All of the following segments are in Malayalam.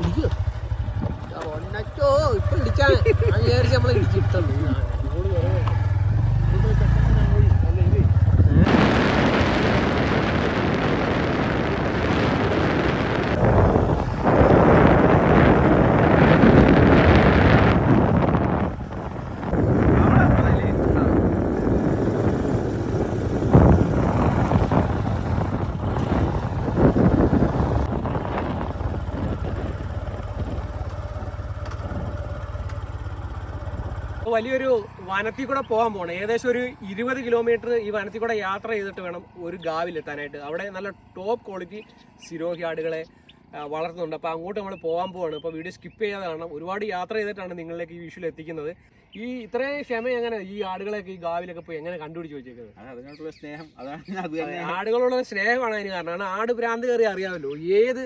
ഇടിക്കോ ഒന്നച്ചോ ഇപ്പൊ ഇടിച്ചാൽ വിചാരിച്ച് നമ്മളെ ഇടിച്ചിട്ടുള്ളൂ വലിയൊരു വനത്തിൽ കൂടെ പോകാൻ പോകണം ഏകദേശം ഒരു ഇരുപത് കിലോമീറ്റർ ഈ വനത്തിൽ കൂടെ യാത്ര ചെയ്തിട്ട് വേണം ഒരു ഗാവിലെത്താനായിട്ട്. അവിടെ നല്ല ടോപ്പ് ക്വാളിറ്റി സിരോഹി ആടുകളെ വളർത്തുന്നുണ്ട്. അപ്പോൾ അങ്ങോട്ട് നമ്മൾ പോകാൻ പോവാണ്. അപ്പോൾ വീഡിയോ സ്കിപ്പ് ചെയ്യാതെ കാണണം. ഒരുപാട് യാത്ര ചെയ്തിട്ടാണ് നിങ്ങളിലേക്ക് ഈ വിഷുവിൽ എത്തിക്കുന്നത്. ഈ ഇത്രയും ക്ഷമ എങ്ങനെ ഈ ആടുകളെയൊക്കെ ഈ ഗാവിലൊക്കെ പോയി എങ്ങനെ കണ്ടുപിടിച്ച് വെച്ചേക്കുന്നത്? അതിനോടുള്ള സ്നേഹം. അതാണ് ആടുകളോടുള്ള സ്നേഹമാണ് അതിന് കാരണം. കാരണം ആട് ഭ്രാന്ത് കയറി അറിയാമല്ലോ. ഏത്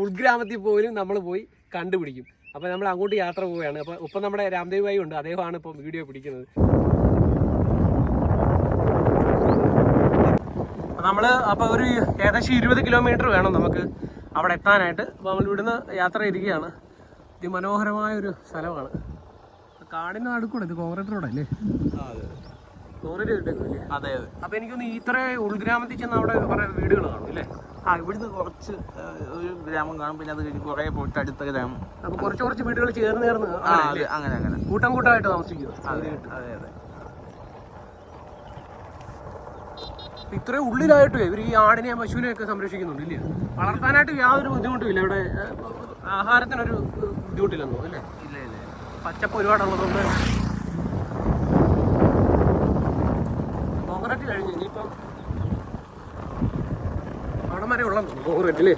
ഉൾഗ്രാമത്തിൽ പോലും നമ്മൾ പോയി കണ്ടുപിടിക്കും. അപ്പോൾ നമ്മൾ അങ്ങോട്ട് യാത്ര പോവുകയാണ്. അപ്പോൾ ഇപ്പം നമ്മുടെ രാംദേവ് ഭായി ഉണ്ട്. അദ്ദേഹമാണ് ഇപ്പോൾ വീഡിയോ പിടിക്കുന്നത്. നമ്മൾ അപ്പോൾ ഒരു ഏകദേശം ഇരുപത് കിലോമീറ്റർ വേണം നമുക്ക് അവിടെ എത്താനായിട്ട്. അപ്പോൾ നമ്മൾ ഇവിടുന്ന് യാത്ര ഇരിക്കുകയാണ് അതിമനോഹരമായ ഒരു സ്ഥലമാണ്. കാടിന്റെ നടുക്കൂടെ ഇത് കോൺക്രീറ്റ് റോഡല്ലേ? കോൺക്രീറ്റ് അതെ അതെ. അപ്പൊ എനിക്കൊന്ന് ഇത്ര ഉൾഗ്രാമത്തിൽ ചെന്ന് അവിടെ കുറെ വീടുകൾ കാണും അല്ലേ? ആ ഇവിടുന്ന് കുറച്ച് ഒരു ഗ്രാമം കാണും. പിന്നെ അത് കഴിഞ്ഞ് കുറേ പോയിട്ട് അടുത്ത ഗ്രാമം. അപ്പൊ കുറച്ച് കുറച്ച് വീടുകൾ ചേർന്ന് ചേർന്ന് ആ അതെ അങ്ങനെ അങ്ങനെ. കൂട്ടം കൂട്ടമായിട്ട് താമസിക്കുന്നു അതെ അതെ അതെ. ഇത്രയും ഉള്ളിലായിട്ട് ഇവർ ഈ ആടിനെ പശുവിനെ ഒക്കെ സംരക്ഷിക്കുന്നുണ്ട് ഇല്ലേ? വളർത്താനായിട്ട് യാതൊരു ബുദ്ധിമുട്ടും ഇല്ല. ഇവിടെ ആഹാരത്തിനൊരു ബുദ്ധിമുട്ടില്ലെന്നോ അല്ലേ? ഇല്ല ഇല്ല പച്ചപ്പ് ഒരുപാടുള്ളതുകൊണ്ട്. കോൺക്രീറ്റ് കഴിഞ്ഞ് ഇനിയിപ്പം അല്ലേ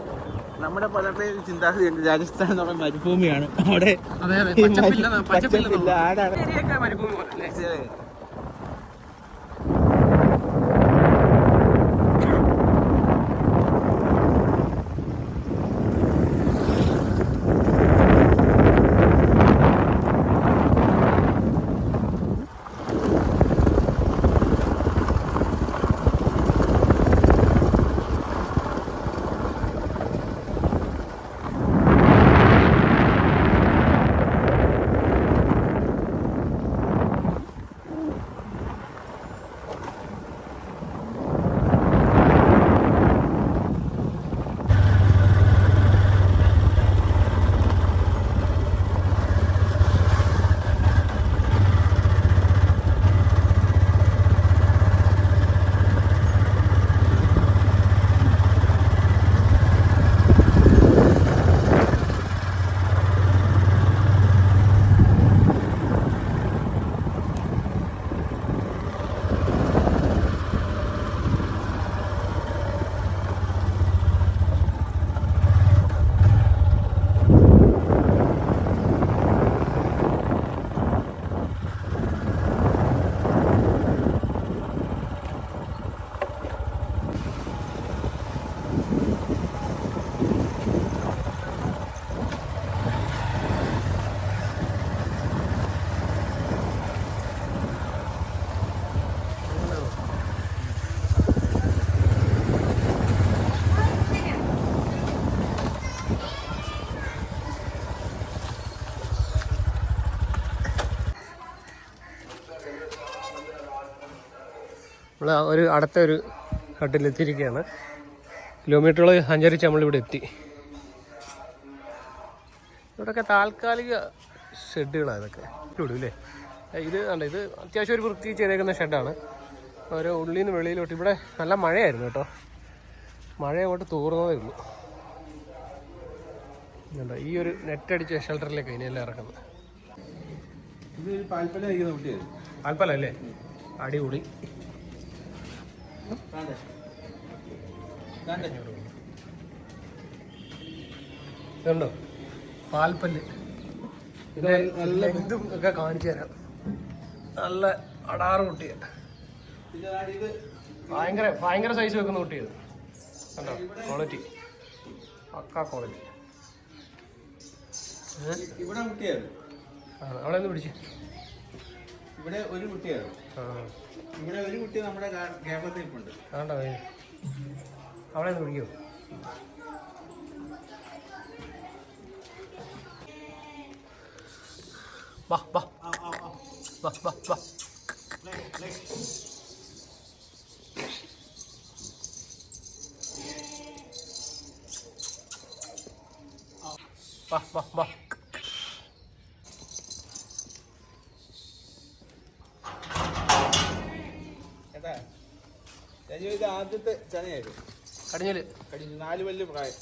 നമ്മുടെ പലരുടെയും ചിന്താഗതിയുണ്ട് രാജസ്ഥാൻ എന്ന് പറയുന്ന മരുഭൂമിയാണ്. അവിടെ മരുഭൂമി അതെ ഒരു അടുത്ത ഒരു ഹട്ടിലെത്തിയിരിക്കുകയാണ് കിലോമീറ്ററുകൾ സഞ്ചരിച്ച് നമ്മളിവിടെ എത്തി. ഇവിടെയൊക്കെ താൽക്കാലിക ഷെഡുകളാണ് ഇതൊക്കെ. അല്ലേ ഇത് അല്ല ഇത് അത്യാവശ്യം ഒരു വൃത്തി ചെയ്തേക്കുന്ന ഷെഡാണ്. ഓരോ ഉള്ളിൽ നിന്ന് വെളിയിലോട്ട് ഇവിടെ നല്ല മഴയായിരുന്നു കേട്ടോ. മഴ അങ്ങോട്ട് തോർന്നതേ ഉള്ളൂ. കണ്ടോ ഈ ഒരു നെറ്റ് അടിച്ച ഷെൽട്ടറിലേക്ക് ഇനിയെല്ലാം ഇറക്കുന്നത് ഇത് ഒരു പാൽപ്പല കുട്ടിയായിരുന്നു. പാൽപ്പല ആൽപ്പല അല്ലേ? അടിപൊളി. കാണ്ടേ? പാൽപ്പല്ല്. ഇത് നല്ല ഇതും ഒക്കെ കാണിച്ചു തരാം. നല്ല അടാറ് കുട്ടിയ. ഭയങ്കര ഭയങ്കര സൈസ് വെക്കുന്ന കുട്ടിയത് കണ്ടോ? ക്വാളിറ്റി പക്കാ ക്വാളിറ്റി ഇവിടെ അവിടെ ഒന്ന് പിടിച്ചു. ഇവിടെ ഒരു കുട്ടിയാണ് ആ. ഇവിടെ ഒരു കുട്ടി നമ്മുടെ കേരളത്തിൽ ഉണ്ട് ആണ്ടോ അവളെ കുടിക്കോ വാ വാ. വാ വാ വാ. വാ വാ വാ. ഇത് ആദ്യത്തെ ചനയായിരുന്നു. കടിഞ്ഞൽ. കഴിഞ്ഞ നാല് പ്രായം.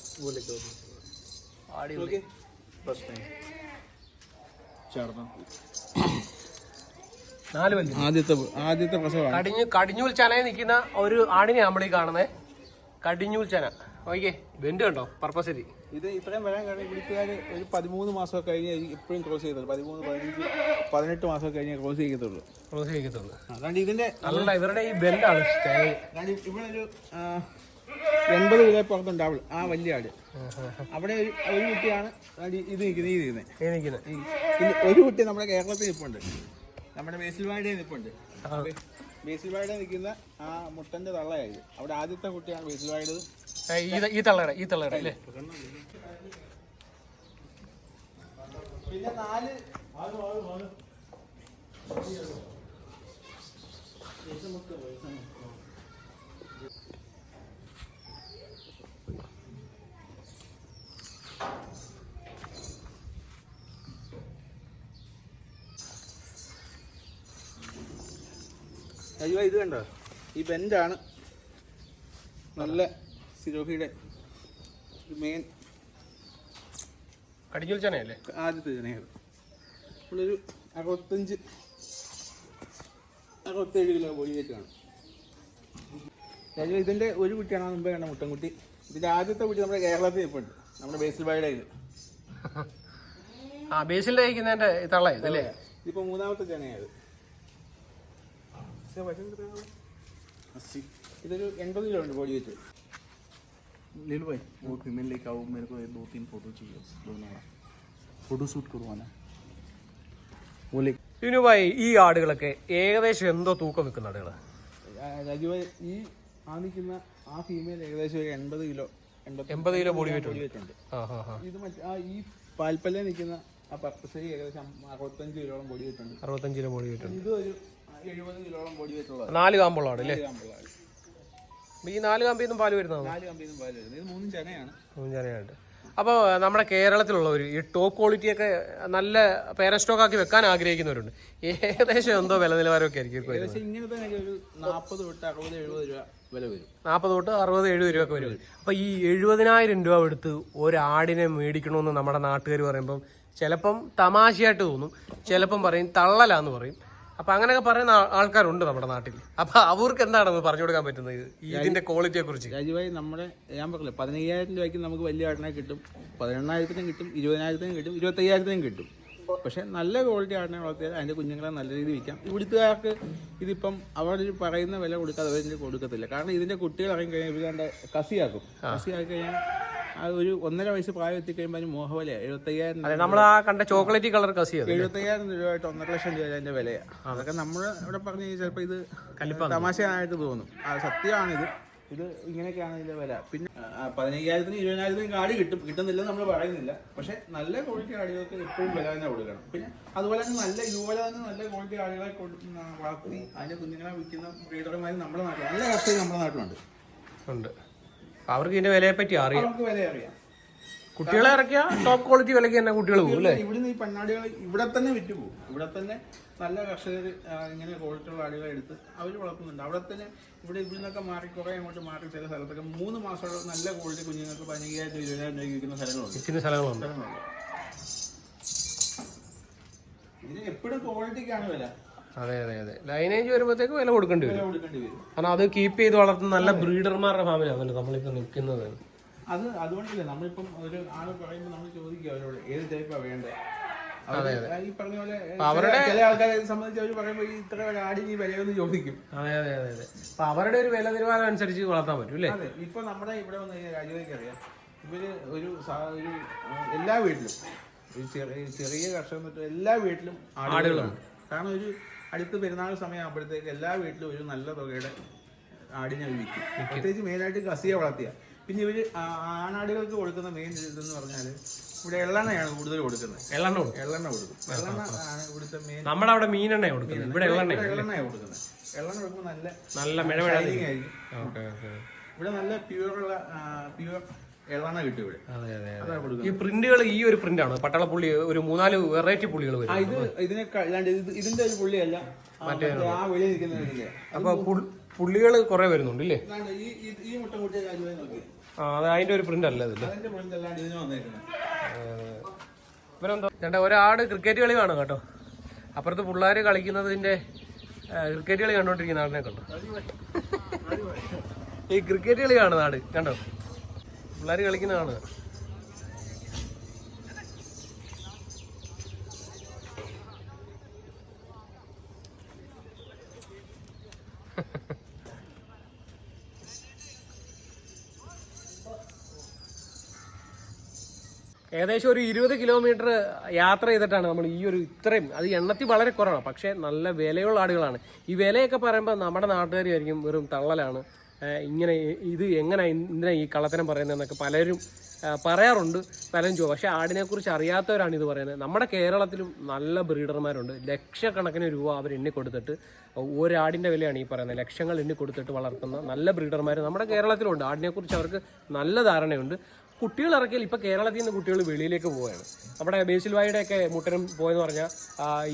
പ്രശ്നം. ചേർന്ന. നാല് വല്യ ആദ്യത്തെ ആദ്യത്തെ കടിഞ്ഞു കടിഞ്ഞൂൽ ചനയിൽ നിൽക്കുന്ന ഒരു ആടിനെ നമ്മൾ ഈ കാണുന്നത് കടിഞ്ഞൂൽ ചന. ഓക്കെ വെന്റ് കണ്ടോ? പർപ്പസരി ഇത് ഇത്രയും വരാൻ കാരണം ഇവിടുത്തുകാർ ഒരു പതിമൂന്ന് മാസമൊക്കെ കഴിഞ്ഞ് ഇപ്പോഴും ക്രോസ് ചെയ്തുള്ളൂ പതിമൂന്ന് പതിനഞ്ച് പതിനെട്ട് മാസമൊക്കെ കഴിഞ്ഞ് ക്രോസ് ചെയ്യത്തുള്ളൂ. ക്ലോസ് ചെയ്യത്തുള്ളൂ. അതാണ്ട് ഇതിന്റെ നല്ല ഇവരുടെ ഈ ബെൻഡാണ് ഇവിടെ ഒരു എൺപത് കിലോ പുറത്തുണ്ടാവുള്ളൂ ആ വലിയ ആട് അവിടെ ഒരു ഒരു കുട്ടിയാണ് ഇത് നിൽക്കുന്നത് ഈ നിൽക്കുന്നത്. പിന്നെ ഒരു കുട്ടി നമ്മുടെ കേരളത്തിൽ നിൽപ്പുണ്ട്. നമ്മുടെ ബേസിൽവായുടെ നിൽപ്പുണ്ട്. ബേസിൽവായുടെ നിൽക്കുന്ന ആ മുട്ടന്റെ തള്ളയായത് അവിടെ ആദ്യത്തെ കുട്ടിയാണ് ബേസിൽവായുടെ ഈ തള്ളയുടെ ഈ തള്ളയുടെ അല്ലേ? പിന്നെ നാല് അയ്യോ ഇത് കണ്ടോ? ഈ ബെൻഡാണ് നല്ല സിരോഹിയുടെ മെയിൻ കടിഞ്ഞൂൽ ചനയല്ലേ? ആദ്യത്തെ ചനയത് നമ്മളൊരു അറുപത്തഞ്ച് അറുപത്തേഴ് കിലോ ബോഡി വെയിറ്റ് കാണും രാജു ഇതിന്റെ ഒരു കുട്ടിയാണ് മുമ്പേ കണ്ട മുട്ടൻകുട്ടി. ഇതിന്റെ ആദ്യത്തെ കുട്ടി നമ്മുടെ കേരളത്തിൽ ഇപ്പോൾ ഉണ്ട് നമ്മുടെ ബേസിൽ ബായുടെ ഇത് ആ ബേസിൽ കഴിക്കുന്നതിന്റെ തള്ള ഇതല്ലേ ഇതിപ്പോൾ മൂന്നാമത്തെ ചനയത് ഇതൊരു എൺപത് കിലോ ഉണ്ട് ബോഡി വെയിറ്റ് ले लो भाई वो फीमेल लेके आओ मेरे को ये दो तीन फोटो चाहिए दोनों का फोटो शूट करवाना है वो ले യുനുവായി ഈ ആടുകളൊക്കെ ഏകദേശം എന്തോ തൂക്കം നിൽക്കുന്ന ആടുകൾ രാജു ഈ ആ നിൽക്കുന്ന ആ ഫീമെയിൽ ഏകദേശം ഒരു എൺപത് കിലോ എൺപത് കിലോ ബോഡി വെയിറ്റ് ബോഡി ഉണ്ട് വെയിറ്റ് ഉണ്ട് ആ ഹാ ഹാ ഇത് മറ്റേ ആ ഈ പാൽപ്പല്ല നിൽക്കുന്ന ആ പർപ്പസരി ഏകദേശം അറുപത്തഞ്ച് കിലോളം ബോഡി വെയിറ്റ് ഉണ്ട് അറുപത്തഞ്ച് കിലോ ബോഡി വെയിറ്റ് ഉണ്ട് ഇത് ഒരു എഴുപത് കിലോളം ബോഡി വെയിറ്റ് ഉള്ളത് നാല് കാമ്പുള്ള ആട് അല്ലേ ഈ നാല് കാമ്പിൽ നിന്നും പാൽ വരുന്നതാണ്? നാല് കമ്പിന്നും പാൽ വരുന്നത്. ഇത് മൂന്നും ചനയാണ്. അപ്പോൾ നമ്മുടെ കേരളത്തിലുള്ളവർ ഈ ടോപ്പ് ക്വാളിറ്റിയൊക്കെ നല്ല പേരൻ സ്റ്റോക്ക് ആക്കി വെക്കാൻ ആഗ്രഹിക്കുന്നവരുണ്ട്. ഏകദേശം എന്തോ വില നിലവാരമൊക്കെ ആയിരിക്കും ഇങ്ങനെ തന്നെ ഒരു നാൽപ്പത് തൊട്ട് അറുപത് എഴുപത് രൂപ വില വരും. നാൽപ്പത് തൊട്ട് അറുപത് എഴുപത് രൂപ ഒക്കെ വരും. അപ്പോൾ ഈ എഴുപതിനായിരം രൂപ എടുത്ത് ഒരാടിനെ മേടിക്കണമെന്ന് നമ്മുടെ നാട്ടുകാർ പറയുമ്പം ചിലപ്പം തമാശയായിട്ട് തോന്നും. ചിലപ്പം പറയും തള്ളലാന്ന് പറയും. അപ്പം അങ്ങനെയൊക്കെ പറയുന്ന ആൾക്കാരുണ്ട് നമ്മുടെ നാട്ടിൽ. അപ്പൊ അവർക്ക് എന്താണെന്ന് പറഞ്ഞു കൊടുക്കാൻ പറ്റുന്നത്? ഈ ഇതിന്റെ ക്വാളിറ്റിയെ കുറിച്ച് രാജുവായി നമ്മുടെ ഞാൻ പറഞ്ഞില്ല പതിനയ്യായിരം രൂപയ്ക്ക് നമുക്ക് വലിയ ആടിനെ കിട്ടും പതിനെണ്ണായിരത്തിനും കിട്ടും ഇരുപതിനായിരത്തിനും കിട്ടും ഇരുപത്തയ്യായിരത്തിനും കിട്ടും. പക്ഷെ നല്ല ക്വാളിറ്റി ആടിനെ വളർത്തിയാൽ അതിന്റെ കുഞ്ഞുങ്ങളെ നല്ല രീതിയിൽ വിൽക്കാം. ഇവിടുത്തുകാർക്ക് ഇതിപ്പം അവർ പറയുന്ന വില കൊടുക്കാതെ അവർ കൊടുക്കത്തില്ല. കാരണം ഇതിന്റെ കുട്ടികൾ ഇറങ്ങി കഴിഞ്ഞാൽ ഇവരുടെ കസിയാക്കും. കസിയാക്കി കഴിഞ്ഞാൽ ഒരു ഒന്നര വയസ്സ് പ്രായം എത്തിക്കഴിയുമ്പോൾ അതിന് മോഹവല എഴുപത്തയ്യായിരം അതെ നമ്മൾ ആ കണ്ട ചോക്ലേറ്റ് കളർ കസി എഴുപത്തയ്യായിരം രൂപയായിട്ട് ഒന്നര ലക്ഷം രൂപ അതിന്റെ വിലയാണ് അതൊക്കെ നമ്മൾ ഇവിടെ പറഞ്ഞു കഴിഞ്ഞാൽ ചിലപ്പോൾ ഇത് തമാശയായിട്ട് തോന്നും. അത് സത്യമാണിത്. ഇത് ഇങ്ങനെയൊക്കെയാണ് ഇതിന്റെ വില. പിന്നെ ആ, പതിനയ്യായിരത്തിന് ഇരുപതിനായിരത്തിന് കാടി കിട്ടും. കിട്ടുന്നില്ല നമ്മൾ പറയുന്നില്ല. പക്ഷെ നല്ല ക്വാളിറ്റി ആടുകൾക്ക് എപ്പോഴും വില തന്നെ കൊടുക്കണം. പിന്നെ അതുപോലെ തന്നെ നല്ല ഇതുപോലെ തന്നെ നല്ല ക്വാളിറ്റി ആടുകളെ കൊടുക്കുന്ന ആ, വളർത്തി അതിന്റെ കുഞ്ഞുങ്ങളെ വിൽക്കുന്ന ബ്രീഡർമാർ നമ്മുടെ നാട്ടിൽ നല്ല കർഷകർ നമ്മുടെ നാട്ടിലുണ്ട്. ഉണ്ട്. അവർക്ക് ഇതിന്റെ വിലയെ പറ്റി അറിയാം. നമുക്ക് വില അറിയാം. കുട്ടികളെ ഇറക്കിയ ടോപ്പ് ക്വാളിറ്റി വിലയ്ക്ക് തന്നെ കുട്ടികൾ പോകും അല്ലേ? ഇവിടുന്ന് ഈ പെണ്ണാടികൾ ഇവിടെ തന്നെ വിറ്റ് പോകും ഇവിടെ തന്നെ നല്ല കർഷകർ ഇങ്ങനെ ക്വാളിറ്റിയുള്ള ആടുകളെ എടുത്ത് അവർ വളർത്തുന്നുണ്ട്. അവിടെ തന്നെ ഇവിടെ ഇവിടുന്നൊക്കെ മാറി കുറേ അങ്ങോട്ട് മാറി ചില സ്ഥലത്തൊക്കെ മൂന്ന് മാസമുള്ള നല്ല ക്വാളിറ്റി കുഞ്ഞുങ്ങൾക്ക് പതിനയ്യായിരം ഇരുപതിനായിരം രൂപ വിൽക്കുന്ന സ്ഥലങ്ങളുണ്ട്. ഇച്ചിരി സ്ഥലങ്ങളുണ്ട്. സ്ഥലങ്ങളുണ്ട്. ഇതിന് എപ്പോഴും ക്വാളിറ്റിക്കാണ് വില. അതെ അതെ അതെ. ലൈനേജ് വരുമ്പോഴത്തേക്ക് വില കൊടുക്കേണ്ടി വില വരും കൊടുക്കേണ്ടി വരും. കാരണം അത് കീപ്പ് ചെയ്ത് വളർത്തുന്ന നല്ല ബ്രീഡർമാരുടെ ഫാമിലാണല്ലോ നമ്മളിപ്പോ നിൽക്കുന്നത്. അത് അതുകൊണ്ടല്ലേ നമ്മളിപ്പം ഒരു ആൾ പറയുമ്പോൾ നമ്മൾ ചോദിക്കും അവരോട് ഏത് ടൈപ്പാണ് വേണ്ടത്. അതെ, ഈ പറഞ്ഞ പോലെ അവരുടെ- ചില ആൾക്കാരെ സംബന്ധിച്ച് അവർ പറയുമ്പോൾ ഈ ഇത്ര ആടിന് ഈ വിലയൊന്ന് ചോദിക്കും. അതെ അതെ അതെ അതെ. അപ്പൊ അവരുടെ ഒരു വില നിലവാരം അനുസരിച്ച് വളർത്താൻ പറ്റും അല്ലേ? അതെ ഇപ്പൊ നമ്മുടെ ഇവിടെ വന്ന് കഴിഞ്ഞാൽ രാജ്യത്തേക്ക് അറിയാം. ഇവർ ഒരു ഒരു എല്ലാ വീട്ടിലും. ചെറിയ ചെറിയ കർഷകർ എല്ലാ വീട്ടിലും ആടുകളാണ് കാരണം ഒരു അടുത്ത് പെരുന്നാൾ സമയമാകുമ്പോഴത്തേക്ക് എല്ലാ വീട്ടിലും ഒരു നല്ല തുകയുടെ ആടിനെ വിൽക്കും. പ്രത്യേകിച്ച് മെയിനായിട്ട് കസിയെ വളർത്തിയ. പിന്നെ ഇവർ ആണാടുകൾക്ക് കൊടുക്കുന്ന മെയിൻ ഇതെന്ന് പറഞ്ഞാൽ ഇവിടെ എള്ളെണ്ണയാണ് കൂടുതൽ കൊടുക്കുന്നത്. എള്ളെണ്ണ എള്ളെണ്ണ കൊടുക്കും. എള്ളെണ്ണ ആണ് ഇവിടുത്തെ മെയിൻ നമ്മുടെ അവിടെ മീനെണ്ണ കൊടുക്കുന്നത് ഇവിടെ എള്ളെണ്ണ എള്ളെണ്ണയാണ് കൊടുക്കുന്നത്. എള്ളെണ്ണ കൊടുക്കുമ്പോൾ നല്ല നല്ല മിഴ മിഴ ഷൈനിങ് ആയിരിക്കും. ഇവിടെ നല്ല പ്യുവറുള്ള പ്യുവർ കിട്ടും ഇവിടെ. അതെ അതെ അതാ. കൊടുക്കുന്നത്. ഈ പ്രിന്റുകൾ ഈ ഒരു പ്രിന്റാണ്. പട്ടാളപ്പുള്ളി ഒരു മൂന്നാൽ വെറൈറ്റി പുള്ളികൾ ആ വരും ഇത് ഇതിനെ ഇത് ഇതിന്റെ ഒരു പുള്ളിയല്ല. ആ, മറ്റേ ആ വെളിയിൽ നിൽക്കുന്ന ഇതില്ലേ അപ്പൊ പുള്ളികൾ കുറെ വരുന്നുണ്ട് ഇല്ലേ ഈ ഈ- ഈ മുട്ട കൂട്ടിയ കാര്യം നോക്കി. ആ അത് അതിന്റെ ഒരു പ്രിന്റ് അല്ല? ഇതിൽ അതിന്റെ പ്രിന്റ് അല്ലാണ്ട് ഇതിന് വന്നേക്കുന്നത് ഇവരെന്തോ ചേട്ടാ ഒരാട് ക്രിക്കറ്റ് കളി കാണും കേട്ടോ. അപ്പുറത്ത് പിള്ളേർ കളിക്കുന്നതിന്റെ ആ, ക്രിക്കറ്റ് കളി കണ്ടോണ്ടിരിക്കുന്ന ആടിനെ കണ്ടോ? ഈ ക്രിക്കറ്റ് കളി കാണുന്ന ആട് കണ്ടോ? പിള്ളേർ കളിക്കുന്ന കാണുക ഏകദേശം ഒരു ഇരുപത് കിലോമീറ്റർ യാത്ര ചെയ്തിട്ടാണ് നമ്മൾ ഈ ഒരു ഇത്രയും അത് എണ്ണത്തിൽ വളരെ കുറവാണ് പക്ഷേ നല്ല വിലയുള്ള ആടുകളാണ്. ഈ വിലയൊക്കെ പറയുമ്പോൾ നമ്മുടെ നാട്ടുകാരായിരിക്കും വെറും തള്ളലാണ്. ഇങ്ങനെ ഇത് എങ്ങനെ എന്തിനാ ഈ കള്ളത്തരം പറയുന്നതെന്നൊക്കെ പലരും പറയാറുണ്ട് പലരും ചോ പക്ഷേ ആടിനെക്കുറിച്ച് അറിയാത്തവരാണ് ഇത് പറയുന്നത്. നമ്മുടെ കേരളത്തിലും നല്ല ബ്രീഡർമാരുണ്ട്. ലക്ഷക്കണക്കിന് രൂപ അവർ എണ്ണി കൊടുത്തിട്ട് ഒരാടിന്റെ വിലയാണ് ഈ പറയുന്നത്. ലക്ഷങ്ങൾ എണ്ണി കൊടുത്തിട്ട് വളർത്തുന്ന നല്ല ബ്രീഡർമാർ നമ്മുടെ കേരളത്തിലുണ്ട്. ആടിനെക്കുറിച്ച് അവർക്ക് നല്ല ധാരണയുണ്ട്. കുട്ടികൾ ഇറക്കിയാൽ ഇപ്പോൾ കേരളത്തിൽ നിന്ന് കുട്ടികൾ വെളിയിലേക്ക് പോവുകയാണ്. നമ്മുടെ ബേസിൽ വായുടെ ഒക്കെ മുട്ടനും പോയെന്ന് പറഞ്ഞാൽ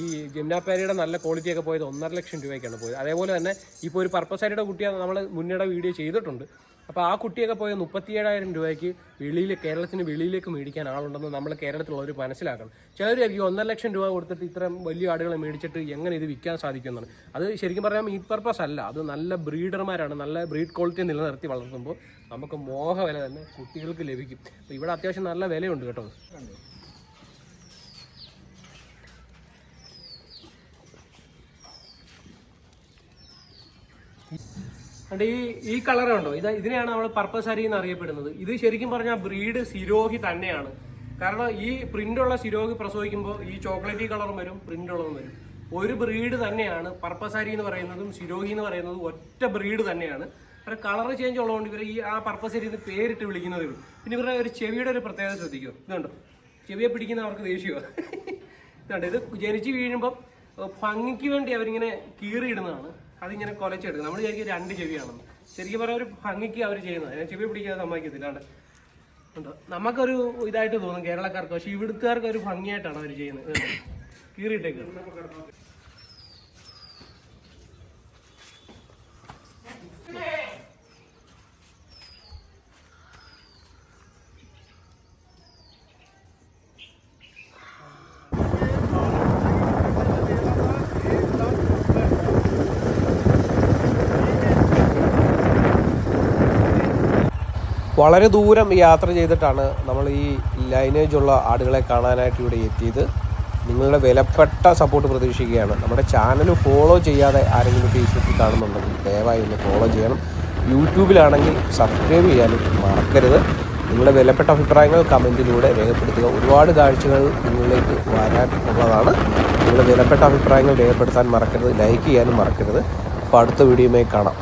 ഈ ജംനാപ്പാരിയുടെ നല്ല ക്വാളിറ്റി ഒക്കെ പോയത് ഒന്നര ലക്ഷം രൂപയ്ക്കാണ് പോയത്. അതേപോലെ തന്നെ ഇപ്പോൾ ഒരു പർപ്പസ് ആയിട്ട് കുട്ടിയെ നമ്മൾ മുന്നേടെ വീഡിയോ ചെയ്തിട്ടുണ്ട്. അപ്പോൾ ആ കുട്ടിയൊക്കെ പോയ മുപ്പത്തിയേഴായിരം രൂപയ്ക്ക് വെളിയിൽ കേരളത്തിന് വെളിയിലേക്ക് മേടിക്കാൻ ആളുണ്ടെന്ന് നമ്മൾ കേരളത്തിലുള്ളവർ മനസ്സിലാക്കണം. ചിലരായിരിക്കും ഒന്നര ലക്ഷം രൂപ കൊടുത്തിട്ട് ഇത്രയും വലിയ ആടുകളെ മേടിച്ചിട്ട് എങ്ങനെ ഇത് വിൽക്കാൻ സാധിക്കുമെന്നാണ്. അത് ശരിക്കും പറഞ്ഞാൽ മീറ്റ് പർപ്പസ് അല്ല. അത് നല്ല ബ്രീഡർമാരാണ്. നല്ല ബ്രീഡ് ക്വാളിറ്റി നിലനിർത്തി വളർത്തുമ്പോൾ നമുക്ക് മോഹ വില തന്നെ കുട്ടികൾക്ക് ലഭിക്കും. അപ്പോൾ ഇവിടെ അത്യാവശ്യം നല്ല വിലയുണ്ട് കേട്ടോ. അതുകൊണ്ട് ഈ ഈ കളറുണ്ടോ ഇത് ഇതിനെയാണ് നമ്മൾ പർപ്പസ് അരി എന്ന് അറിയപ്പെടുന്നത് ഇത് ശരിക്കും പറഞ്ഞാൽ ബ്രീഡ് സിരോഹി തന്നെയാണ്. കാരണം ഈ പ്രിന്റ് ഉള്ള സിരോഹി പ്രസവിക്കുമ്പോൾ ഈ ചോക്ലേറ്റി കളറും വരും പ്രിന്റ് ഉള്ളതും വരും. ഒരു ബ്രീഡ് തന്നെയാണ് പർപ്പസ് അരി എന്ന് പറയുന്നതും സിരോഹി എന്ന് പറയുന്നതും ഒറ്റ ബ്രീഡ് തന്നെയാണ്. പക്ഷേ കളർ ചേഞ്ച് ഉള്ളതുകൊണ്ട് ഇവർ ഈ ആ പർപ്പസ് അരി പേരിട്ട് വിളിക്കുന്നതേ ഉള്ളൂ. പിന്നെ ഇവരുടെ ഒരു ചെവിയുടെ ഒരു പ്രത്യേകത ശ്രദ്ധിക്കുമോ ഇതുണ്ടോ? ചെവിയെ പിടിക്കുന്ന അവർക്ക് ദേഷ്യമാണ് ഇതുണ്ട്. ഇത് ജനിച്ച് വീഴുമ്പം ഭംഗിക്ക് വേണ്ടി അവരിങ്ങനെ കീറിയിടുന്നതാണ്. അതിങ്ങനെ കൊലച്ചെടുക്കും നമ്മൾ വിചാരിക്കും രണ്ട് ചെവിയാണെന്ന്. ശരിക്കും പറഞ്ഞാൽ ഒരു ഭംഗിക്ക് അവർ ചെയ്യുന്നത്. അതിനെ ചെവി പിടിക്കാതെ സമ്മതിക്കത്തില്ല. ഉണ്ട്? നമുക്കൊരു ഇതായിട്ട് തോന്നും കേരളക്കാർക്ക്. പക്ഷെ ഇവിടുത്തുകാർക്ക് ഒരു ഭംഗിയായിട്ടാണ് അവർ ചെയ്യുന്നത്? കീറിയിട്ടേക്ക്. വളരെ ദൂരം യാത്ര ചെയ്തിട്ടാണ് നമ്മൾ ഈ ലൈനേജ് ഉള്ള ആടുകളെ കാണാനായിട്ട് ഇവിടെ എത്തിയത്. നിങ്ങളുടെ വിലപ്പെട്ട സപ്പോർട്ട് പ്രതീക്ഷിക്കുകയാണ്. നമ്മുടെ ചാനൽ ഫോളോ ചെയ്യാതെ ആരെങ്കിലും ഫേസ്ബുക്കിൽ കാണുന്നുണ്ടെങ്കിൽ ദയവായി ഒന്ന് ഫോളോ ചെയ്യണം. യൂട്യൂബിലാണെങ്കിൽ സബ്സ്ക്രൈബ് ചെയ്യാനും മറക്കരുത്. നിങ്ങളുടെ വിലപ്പെട്ട അഭിപ്രായങ്ങൾ കമന്റിലൂടെ രേഖപ്പെടുത്തുക. ഒരുപാട് കാഴ്ചകൾ നിങ്ങളിലേക്ക് വരാൻ ഉള്ളതാണ് നിങ്ങളുടെ വിലപ്പെട്ട അഭിപ്രായങ്ങൾ രേഖപ്പെടുത്താൻ മറക്കരുത്. ലൈക്ക് ചെയ്യാനും മറക്കരുത്. അപ്പോൾ അടുത്ത വീഡിയോയുമായി കാണാം.